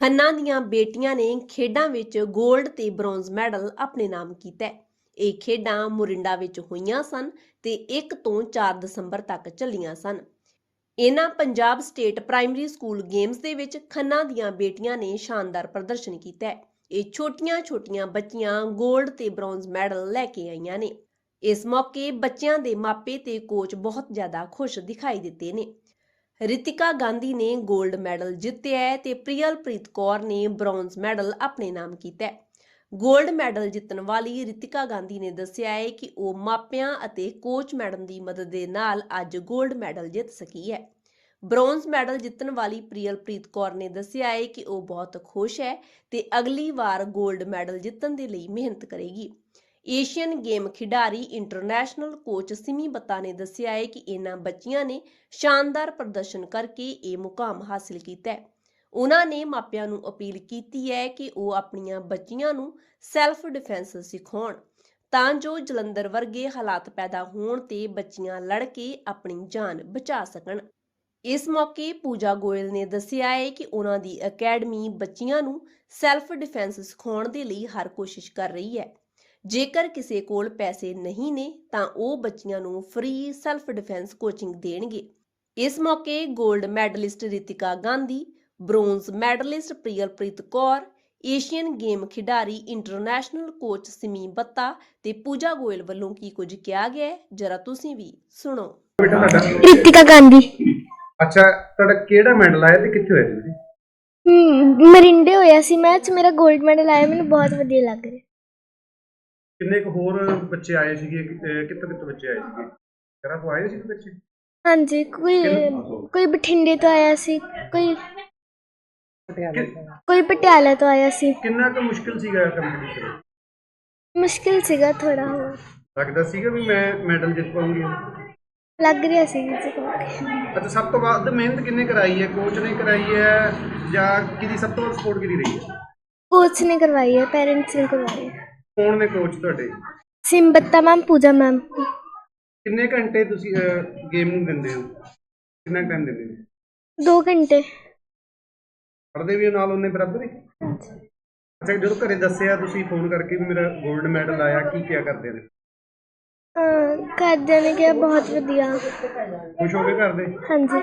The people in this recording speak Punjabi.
ਖੰਨਾ ਦੀਆਂ ਬੇਟੀਆਂ ਨੇ ਖੇਡਾਂ ਵਿੱਚ 골ਡ ਤੇ ਬ੍ਰੌਂਜ਼ ਮੈਡਲ ਆਪਣੇ ਨਾਮ ਕੀਤਾ ਹੈ। ਇਹ ਖੇਡਾਂ ਮੁਰਿੰਡਾ ਵਿੱਚ ਹੋਈਆਂ ਸਨ ਤੇ 1 ਤੋਂ 4 ਦਸੰਬਰ ਤੱਕ ਚੱਲੀਆਂ ਸਨ। ਇਹਨਾਂ Punjab state primary school games ਦੇ ਵਿੱਚ ਖੰਨਾ ਦੀਆਂ ਬੇਟੀਆਂ ਨੇ ਸ਼ਾਨਦਾਰ ਪ੍ਰਦਰਸ਼ਨ ਕੀਤਾ ਹੈ। ਇਹ ਛੋਟੀਆਂ-ਛੋਟੀਆਂ ਬੱਚੀਆਂ 골ਡ ਤੇ ਬ੍ਰੌਂਜ਼ ਮੈਡਲ ਲੈ ਕੇ ਆਈਆਂ ਨੇ। ਇਸ ਮੌਕੇ ਬੱਚਿਆਂ ਦੇ ਮਾਪੇ ਤੇ ਕੋਚ ਬਹੁਤ ਜ਼ਿਆਦਾ ਖੁਸ਼ ਦਿਖਾਈ ਦਿੱਤੇ ਨੇ। ਰਿਤਿਕਾ ਗਾਂਧੀ ਨੇ 골ਡ ਮੈਡਲ ਜਿੱਤਿਆ ਹੈ ਤੇ ਪ੍ਰਿਯਲਪ੍ਰੀਤ ਕੌਰ ਨੇ ਬ੍ਰੌਂਜ਼ ਮੈਡਲ ਆਪਣੇ ਨਾਮ ਕੀਤਾ ਹੈ। 골ਡ ਮੈਡਲ ਜਿੱਤਣ ਵਾਲੀ ਰਿਤਿਕਾ ਗਾਂਧੀ ਨੇ ਦੱਸਿਆ ਹੈ ਕਿ ਉਹ ਮਾਪਿਆਂ ਅਤੇ ਕੋਚ ਮੈਡਮ ਦੀ ਮਦਦ ਦੇ ਨਾਲ ਅੱਜ 골ਡ ਮੈਡਲ ਜਿੱਤ ਸਕੀ ਹੈ। ਬ੍ਰੌਂਜ਼ ਮੈਡਲ ਜਿੱਤਣ ਵਾਲੀ ਪ੍ਰਿਯਲਪ੍ਰੀਤ ਕੌਰ ਨੇ ਦੱਸਿਆ ਹੈ ਕਿ ਉਹ ਬਹੁਤ ਖੁਸ਼ ਹੈ ਤੇ ਅਗਲੀ ਵਾਰ 골ਡ ਮੈਡਲ ਜਿੱਤਣ ਦੇ ਲਈ ਮਿਹਨਤ ਕਰੇਗੀ। ਏਸ਼ੀਅਨ ਗੇਮ ਖਿਡਾਰੀ ਇੰਟਰਨੈਸ਼ਨਲ ਕੋਚ ਸਿਮੀ ਬੱਤਾ ਨੇ ਦੱਸਿਆ ਹੈ ਕਿ ਇਹਨਾਂ ਬੱਚੀਆਂ ਨੇ ਸ਼ਾਨਦਾਰ ਪ੍ਰਦਰਸ਼ਨ ਕਰਕੇ ਇਹ ਮੁਕਾਮ ਹਾਸਿਲ ਕੀਤਾ ਹੈ। ਉਹਨਾਂ ਨੇ ਮਾਪਿਆਂ ਨੂੰ ਅਪੀਲ ਕੀਤੀ ਹੈ ਕਿ ਉਹ ਆਪਣੀਆਂ ਬੱਚੀਆਂ ਨੂੰ ਸੈਲਫ ਡਿਫੈਂਸ ਸਿਖਾਉਣ, ਤਾਂ ਜੋ ਜਲੰਧਰ ਵਰਗੇ ਹਾਲਾਤ ਪੈਦਾ ਹੋਣ ਤੇ ਬੱਚੀਆਂ ਲੜ ਕੇ ਆਪਣੀ ਜਾਨ ਬਚਾ ਸਕਣ। ਇਸ ਮੌਕੇ ਪੂਜਾ ਗੋਇਲ ਨੇ ਦੱਸਿਆ ਹੈ ਕਿ ਉਹਨਾਂ ਦੀ ਅਕੈਡਮੀ ਬੱਚੀਆਂ ਨੂੰ ਸੈਲਫ ਡਿਫੈਂਸ ਸਿਖਾਉਣ ਦੇ ਲਈ ਹਰ ਕੋਸ਼ਿਸ਼ ਕਰ ਰਹੀ ਹੈ। ਜੇਕਰ ਕਿਸੇ ਕੋਲ ਪੈਸੇ ਨਹੀਂ ਨੇ ਤਾਂ ਉਹ ਬੱਚੀਆਂ ਨੂੰ ਫ੍ਰੀ ਸੈਲਫ ਡਿਫੈਂਸ ਕੋਚਿੰਗ ਦੇਣਗੇ। ਇਸ ਮੌਕੇ 골ਡ medallist Ritika Gandhi bronze medallist Priyalpreet Kaur Asian game ਖਿਡਾਰੀ ਇੰਟਰਨੈਸ਼ਨਲ ਕੋਚ ਸਿਮੀ ਬੱਤਾ ਤੇ ਪੂਜਾ ਗੋਇਲ ਵੱਲੋਂ ਕੀ ਕੁਝ ਕਿਹਾ ਗਿਆ ਜਰਾ ਤੁਸੀਂ ਵੀ ਸੁਣੋ। ਬੇਟਾ ਤੁਹਾਡਾ ਰਿਤਿਕਾ ਗਾਂਧੀ। ਅੱਛਾ ਤੁਹਾਡਾ ਕਿਹੜਾ ਮੈਡਲ ਆਇਆ ਤੇ ਕਿੱਥੇ ਹੋਇਆ ਸੀ? ਹਮ, ਮਰਿੰਡੇ ਹੋਇਆ ਸੀ ਮੈਚ ਮੇਰਾ 골ਡ ਮੈਡਲ ਆਇਆ ਮੈਨੂੰ ਬਹੁਤ ਵਧੀਆ ਲੱਗ ਰਿਹਾ। ਕਿੰਨੇ ਕੁ ਹੋਰ ਬੱਚੇ ਆਏ ਸੀਗੇ ਕਿੱਥੋਂ ਕਿੱਥੋਂ ਬੱਚੇ ਆਏ ਸੀਗੇ? ਘਰਾਂ ਤੋਂ ਆਏ ਸੀ ਬੱਚੇ? ਹਾਂਜੀ ਕੋਈ ਕੋਈ ਬਠਿੰਡੇ ਤੋਂ ਆਇਆ ਸੀ ਕੋਈ ਕੋਈ ਪਟਿਆਲਾ ਤੋਂ ਆਇਆ ਸੀ। ਕਿੰਨਾ ਕੁ ਮੁਸ਼ਕਿਲ ਸੀਗਾ ਕੰਪੀਟੀਸ਼ਨ ਮੁਸ਼ਕਿਲ ਸੀਗਾ ਥੋੜਾ ਹੋਰ। ਲੱਗਦਾ ਸੀਗਾ ਵੀ ਮੈਂ ਮੈਡਲ ਜਿੱਤ ਪਾਉਂਗੀ। ਲੱਗ ਰਿਹਾ ਸੀ ਜੀ ਅੱਛਾ ਸਭ ਤੋਂ ਵੱਧ ਮਿਹਨਤ ਕਿੰਨੇ ਕਰਾਈ ਹੈ? ਕੋਚ ਨੇ ਕਰਾਈ ਹੈ ਜਾਂ ਕਿਹਦੀ ਸਭ ਤੋਂ ਵੱਧ ਸਪੋਰਟ ਕਿਹਦੀ ਰਹੀ ਹੈ? ਕੋਚ ਨੇ ਕਰਵਾਈ ਹੈ ਪੈਰੈਂਟਸ ਨੇ ਕਰਵਾਈ ਹੈ। ਕੌਣ ਨੇ ਕੋਚ ਤੁਹਾਡੇ? ਸਿੰਬੱਤਾ ਮੈਮ ਪੂਜਾ ਮੈਮ। ਕਿੰਨੇ ਘੰਟੇ ਤੁਸੀਂ ਗੇਮ ਨੂੰ ਦਿੰਦੇ ਹੋ? ਕਿੰਨਾ ਟਾਈਮ ਦਿੰਦੇ ਹੋ? 2 ਘੰਟੇ। ਪੜ੍ਹਦੇ ਵੀ ਹੋ ਨਾਲ ਉਹਨੇ ਬਰਾਬਰ ਹੀ? ਅੱਛਾ ਜਦੋਂ ਘਰੇ ਦੱਸਿਆ ਤੁਸੀਂ ਫੋਨ ਕਰਕੇ ਵੀ ਮੇਰਾ 골ਡ ਮੈਡਲ ਆਇਆ ਕੀ ਕਿਆ ਕਰਦੇ ਨੇ? ਅਹ ਘਰਦਿਆਂ ਨੇ ਕਿਹਾ ਬਹੁਤ ਵਧੀਆ। ਖੁਸ਼ ਹੋ ਗਏ ਘਰ ਦੇ ਹਾਂਜੀ।